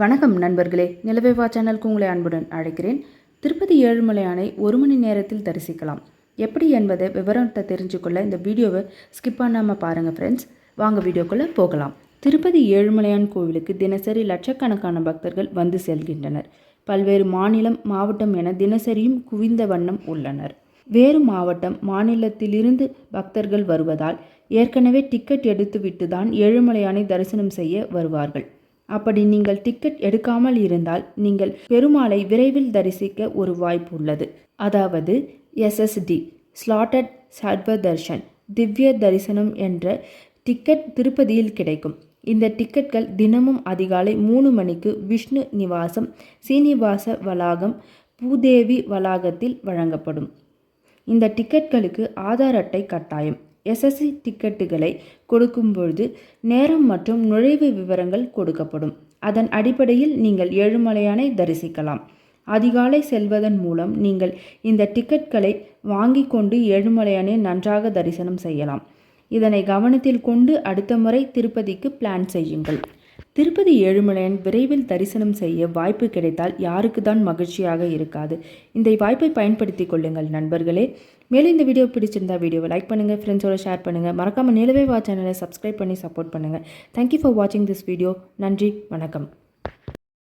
வணக்கம் நண்பர்களே. நிலவேவா சேனலுக்கு உங்களை அன்புடன் அழைக்கிறேன். திருப்பதி ஏழுமலையானை ஒரு மணி நேரத்தில் தரிசிக்கலாம். எப்படி என்பதை விவரத்தை தெரிஞ்சுக்கொள்ள இந்த வீடியோவை ஸ்கிப் பண்ணாமல் பாருங்கள் ஃப்ரெண்ட்ஸ் வாங்க வீடியோக்குள்ளே போகலாம். திருப்பதி ஏழுமலையான் கோவிலுக்கு தினசரி லட்சக்கணக்கான பக்தர்கள் வந்து செல்கின்றனர். பல்வேறு மாநிலம் மாவட்டம் என தினசரியும் குவிந்த வண்ணம் உள்ளனர். வேறு மாவட்டம் மாநிலத்திலிருந்து பக்தர்கள் வருவதால் ஏற்கனவே டிக்கெட் எடுத்துவிட்டு தான் ஏழுமலையானை தரிசனம் செய்ய வருவார்கள். அப்படி நீங்கள் டிக்கெட் எடுக்காமல் இருந்தால் நீங்கள் பெருமாளை விரைவில் தரிசிக்க ஒரு வாய்ப்பு உள்ளது. அதாவது எஸ்எஸ்டி ஸ்லாட்டட் சர்வ தர்ஷன் திவ்ய தரிசனம் என்ற டிக்கெட் திருப்பதியில் கிடைக்கும். இந்த டிக்கெட்கள் தினமும் அதிகாலை மூணு மணிக்கு விஷ்ணு நிவாசம் சீனிவாச வளாகம் பூதேவி வளாகத்தில் வழங்கப்படும். இந்த டிக்கெட்களுக்கு ஆதார் அட்டை கட்டாயம். எஸ்எஸ்சி டிக்கெட்டுகளை கொடுக்கும்பொழுது நேரம் மற்றும் நுழைவு விவரங்கள் கொடுக்கப்படும். அதன் அடிப்படையில் நீங்கள் ஏழுமலையானை தரிசிக்கலாம். அதிகாலை செல்வதன் மூலம் நீங்கள் இந்த டிக்கெட்களை வாங்கி கொண்டு ஏழுமலையானை நன்றாக தரிசனம் செய்யலாம். இதனை கவனத்தில் கொண்டு அடுத்த முறை திருப்பதிக்கு பிளான் செய்யுங்கள். திருப்பதி ஏழுமலையான் விரைவில் தரிசனம் செய்ய வாய்ப்பு கிடைத்தால் யாருக்கு தான் மகிழ்ச்சியாக இருக்காது. இந்த வாய்ப்பை பயன்படுத்தி கொள்ளுங்கள் நண்பர்களே. மேலும் இந்த வீடியோ பிடிச்சிருந்தா வீடியோவை லைக் பண்ணுங்கள் ஃப்ரெண்ட்ஸோட ஷேர் பண்ணுங்கள் மறக்காமல் நிலவே வா சேனலை சப்ஸ்கிரைப் பண்ணி சப்போர்ட் பண்ணுங்கள் தேங்க்யூ ஃபார் வாட்சிங் திஸ் வீடியோ நன்றி வணக்கம்.